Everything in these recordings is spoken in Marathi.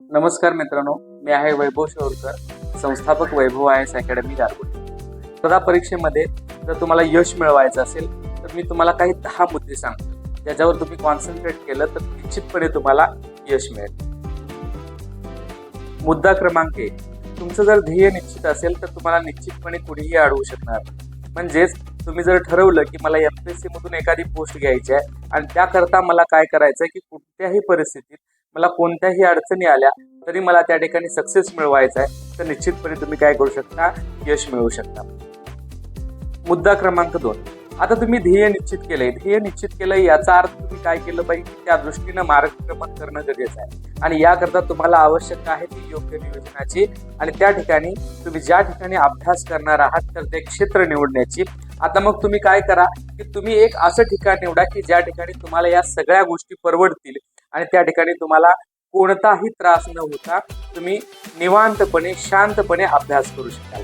नमस्कार मित्रांनो मी आहे वैभव शोरकर संस्थापक Vaibhav I S academy Gargoti स्पर्धा परीक्षेमध्ये जर तुम्हाला यश मिळवायचं असेल तर मी तुम्हाला काही दहा मुद्दे सांगतो. ज्याच्यावर तुम्ही कॉन्सन्ट्रेट केलं तर निश्चितपणे तुम्हाला यश मिळेल. मुद्दा क्रमांक एक. तुमचं जर ध्येय निश्चित असेल तर तुम्हाला निश्चितपणे कुणीही अडवू शकणार म्हणजेच तुम्ही जर ठरवलं की मला एम पी एस सी मधून एखादी पोस्ट घ्यायची आहे आणि त्याकरता मला काय करायचं आहे की कुठल्याही परिस्थितीत मला कोणत्याही अडचणी आल्या तरी मला त्या ठिकाणी सक्सेस मिळवायचा आहे. तर निश्चितपणे तुम्ही काय करू शकता? यश मिळवू शकता. मुद्दा क्रमांक दोन. आता तुम्ही ध्येय निश्चित केलंय. ध्येय निश्चित केलंय याचा अर्थ तुम्ही काय केलं पाहिजे त्या दृष्टीनं मार्गक्रमण करणं गरजेचं आहे. आणि याकरता तुम्हाला आवश्यक आहे ती योग्य नियोजनाची. आणि त्या ठिकाणी तुम्ही ज्या ठिकाणी अभ्यास करणार आहात तर ते क्षेत्र निवडण्याची. आता मग तुम्ही काय करा की तुम्ही एक असं ठिकाण निवडा की ज्या ठिकाणी तुम्हाला या सगळ्या गोष्टी परवडतील. आणि त्या ठिकाणी तुम्हाला कोणताही त्रास न होता तुम्ही निवांतपणे शांतपणे अभ्यास करू शकाल.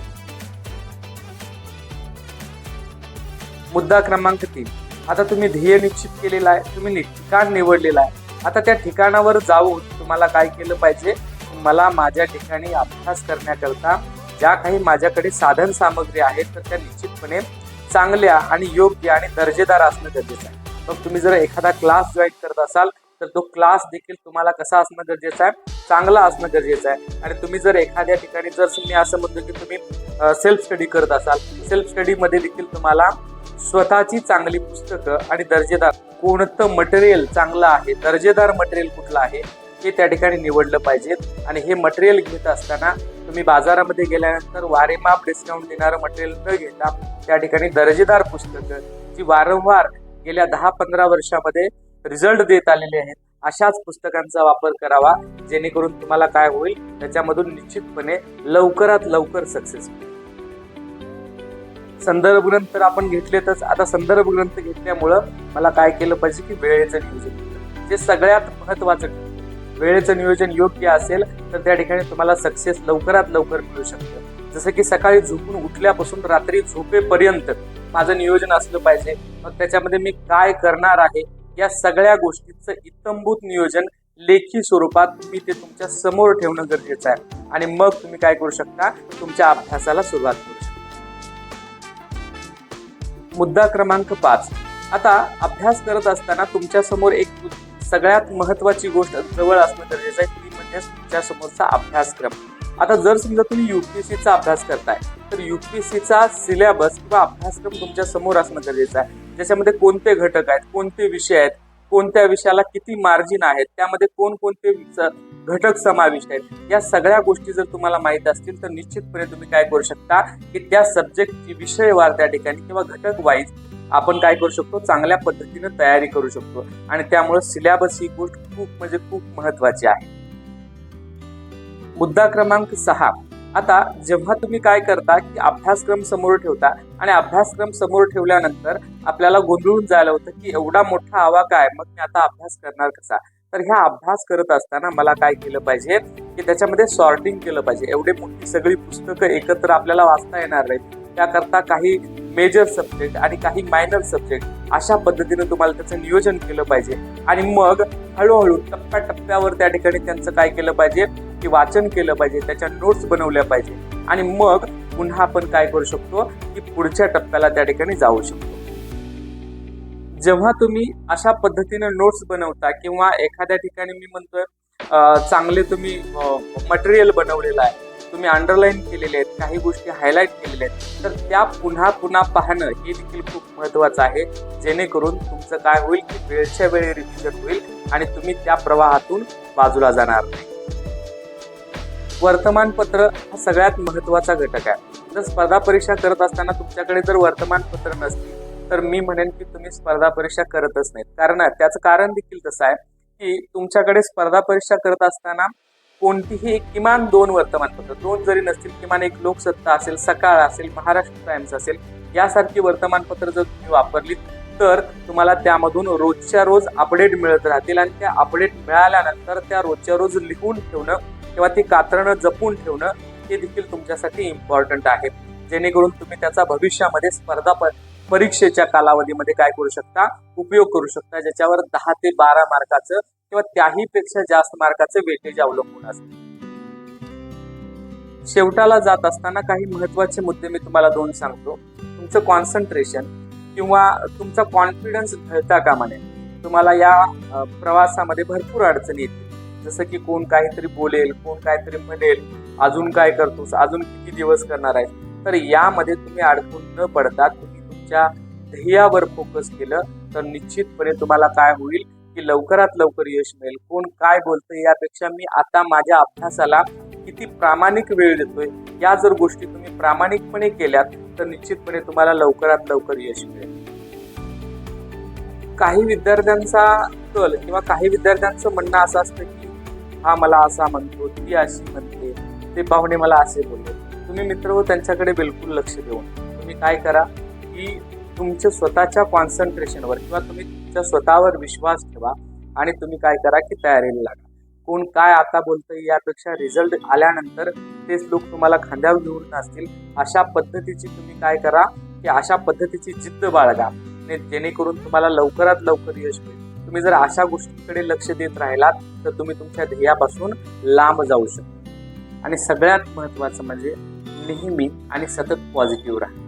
मुद्दा क्रमांक तीन. आता तुम्ही ध्येय निश्चित केलेला आहे तुम्ही नि- ठिकाण निवडलेलं आहे. आता त्या ठिकाणावर जाऊन तुम्हाला काय केलं पाहिजे? मला माझ्या ठिकाणी अभ्यास करण्याकरता ज्या काही माझ्याकडे साधन सामग्री आहेत तर त्या निश्चितपणे चांगल्या आणि योग्य आणि दर्जेदार असणं गरजेचं आहे. मग तुम्ही जर एखादा क्लास जॉईन करत असाल तर तो क्लास देखील तुम्हाला कसा असणं गरजेचं आहे? चांगला असणं गरजेचं आहे. आणि तुम्ही जर एखाद्या ठिकाणी जर मी असं म्हणतो की तुम्ही सेल्फ स्टडी करत असाल सेल्फ स्टडीमध्ये देखील तुम्हाला स्वतःची चांगली पुस्तकं आणि दर्जेदार कोणतं मटेरियल चांगलं आहे दर्जेदार मटेरियल कुठलं आहे हे त्या ठिकाणी निवडलं पाहिजे. आणि हे मटेरियल घेत असताना तुम्ही बाजारामध्ये गेल्यानंतर वारेमाप डिस्काउंट देणारं मटेरियल न घेता त्या ठिकाणी दर्जेदार पुस्तकं जी वारंवार गेल्या दहा पंधरा वर्षामध्ये रिझल्ट देत आलेले आहेत अशाच पुस्तकांचा वापर करावा जेणेकरून तुम्हाला काय होईल त्याच्यामधून निश्चितपणे लवकरात लवकर सक्सेस संदर्भ ग्रंथ तर आपण घेतलेतच. आता संदर्भ ग्रंथ घेतल्यामुळं मला काय केलं पाहिजे की वेळेचं नियोजन जे सगळ्यात महत्वाचं वेळेचं नियोजन योग्य असेल तर त्या ठिकाणी तुम्हाला सक्सेस लवकरात लवकर मिळू शकतं. जसं की सकाळी झोपून उठल्यापासून रात्री झोपेपर्यंत माझं नियोजन असलं पाहिजे. मग त्याच्यामध्ये मी काय करणार आहे या सगळ्या गोष्टींचं इतंभूत नियोजन लेखी स्वरूपात मी ते तुमच्यासमोर ठेवणं गरजेचं आहे. आणि मग तुम्ही काय करू शकता? तुमच्या अभ्यासाला सुरुवात करू शकता. मुद्दा क्रमांक पाच. आता अभ्यास करत असताना तुमच्यासमोर एक सगळ्यात महत्वाची गोष्ट जवळ असणं गरजेचं आहे. ती म्हणजे तुमच्या समोरचा अभ्यासक्रम. आता जर समजा तुम्ही युपीएससीचा अभ्यास करताय तर युपीएससीचा सिलेबस किंवा अभ्यासक्रम तुमच्यासमोर असणं गरजेचं आहे. ज्याच्यामध्ये कोणते घटक आहेत कोणते विषय आहेत कोणत्या विषयाला किती मार्जिन आहेत त्यामध्ये कोणकोणते घटक समाविष्ट आहेत या सगळ्या गोष्टी जर तुम्हाला माहीत असतील तर निश्चितपणे तुम्ही काय करू शकता की त्या सब्जेक्टची विषयवार त्या ठिकाणी किंवा घटक वाईज आपण काय करू शकतो चांगल्या पद्धतीनं तयारी करू शकतो. आणि त्यामुळे सिलेबस ही गोष्ट खूप म्हणजे खूप महत्वाची आहे. मुद्दा क्रमांक सहा. आता जेव्हा तुम्ही काय करता की अभ्यासक्रम समोर ठेवता आणि अभ्यासक्रम समोर ठेवल्यानंतर आपल्याला गोंधळून जायला होतं की एवढा मोठा आवा काय? मग मी आता अभ्यास करणार कसा? तर ह्या अभ्यास करत असताना मला काय केलं पाहिजे? की त्याच्यामध्ये सॉर्टिंग केलं पाहिजे. एवढे मोठी सगळी पुस्तकं एकत्र आपल्याला वाचता येणार नाहीत. त्याकरता काही मेजर सब्जेक्ट आणि काही मायनर सब्जेक्ट अशा पद्धतीने तुम्हाला त्याचं नियोजन केलं पाहिजे. आणि मग हळूहळू टप्प्याटप्प्यावर त्या ठिकाणी त्यांचं काय केलं पाहिजे? की वाचन केलं पाहिजे त्याच्या नोट्स बनवल्या पाहिजे. आणि मग पुन्हा आपण काय करू शकतो? की पुढच्या टप्प्याला त्या ठिकाणी जाऊ शकतो. जेव्हा तुम्ही अशा पद्धतीने नोट्स बनवता किंवा एखाद्या ठिकाणी मी म्हणतोय चांगले तुम्ही मटेरियल बनवलेलं आहे. तुम्ही अंडरलाईन केलेले आहेत काही गोष्टी हायलाईट केलेल्या आहेत तर त्या पुन्हा पुन्हा पाहणं हे देखील खूप महत्वाचं आहे. जेणेकरून तुमचं काय होईल की वेळच्या वेळी रिव्हिजन होईल आणि तुम्ही त्या प्रवाहातून बाजूला जाणार नाही. वर्तमानपत्र हा सगळ्यात महत्त्वाचा घटक आहे. जर स्पर्धा परीक्षा करत असताना तुमच्याकडे जर वर्तमानपत्र नसतील तर मी म्हणेन की तुम्ही स्पर्धा परीक्षा करतच नाहीत. कारण त्याचं कारण देखील तसं आहे की तुमच्याकडे स्पर्धा परीक्षा करत असताना कोणतीही एक किमान दोन वर्तमानपत्र दोन जरी नसतील किमान एक लोकसत्ता असेल सकाळ असेल महाराष्ट्र टाइम्स असेल यासारखी वर्तमानपत्र जर तुम्ही वापरली तर तुम्हाला त्यामधून रोजच्या रोज अपडेट मिळत राहतील आणि त्या अपडेट मिळाल्यानंतर त्या रोजच्या रोज लिहून ठेवणं किंवा ती कातरणं जपून ठेवणं हे देखील तुमच्यासाठी इम्पॉर्टंट आहे. जेणेकरून तुम्ही त्याचा भविष्यामध्ये स्पर्धा परीक्षेच्या कालावधीमध्ये काय करू शकता उपयोग करू शकता ज्याच्यावर दहा ते बारा मार्काचं किंवा त्याही पेक्षा जास्त मार्काचे वेटेज अवलंबून असते. शेवटाला जात असताना काही महत्त्वाचे मुद्दे मी तुम्हाला दोन सांगतो. तुमचं कॉन्सन्ट्रेशन किंवा तुमचा कॉन्फिडन्स ढळता कामा नये. तुम्हाला या प्रवासामध्ये भरपूर अडचणी येतील. जसं की कोण काहीतरी बोलेल कोण काहीतरी म्हणेल अजून काय करतोस अजून किती दिवस करणार आहे तर यामध्ये तुम्ही अडकून न पडता तुम्ही तुमच्या ध्येयावर फोकस केलं तर निश्चितपणे तुम्हाला काय होईल? की लवकरात लवकर यश मिळेल. कोण काय बोलतंय यापेक्षा मी आता माझ्या अभ्यासाला किती प्रामाणिक वेळ देतोय या जर गोष्टी तुम्ही प्रामाणिकपणे केल्यात तर निश्चितपणे तुम्हाला लवकरात लवकर यश मिळेल. काही विद्यार्थ्यांचा कल किंवा काही विद्यार्थ्यांचं म्हणणं असं असतं की हा मला असा म्हणतो ती अशी म्हणते ते पाहुणे मला असे बोलले. तुम्ही मित्र हो त्यांच्याकडे बिलकुल लक्ष देऊन तुम्ही काय करा की तुमच्या स्वतःच्या कॉन्सन्ट्रेशनवर किंवा तुम्ही तुमच्या स्वतःवर विश्वास ठेवा आणि तुम्ही काय करा की तयारीला लागा. कोण काय आता बोलतंय यापेक्षा रिझल्ट आल्यानंतर तेच लोक तुम्हाला खांद्यावर घेऊन असतील. अशा पद्धतीची तुम्ही काय करा की अशा पद्धतीची जिद्द बाळगा. जेणेकरून तुम्हाला लवकरात लवकर यश मिळेल. तुम्ही जर अशा गोष्टींकडे लक्ष देत राहिलात तर तुम्ही तुमच्या ध्येयापासून लांब जाऊ शकता. आणि सगळ्यात महत्त्वाचं म्हणजे नेहमी आणि सतत पॉझिटिव्ह राहा.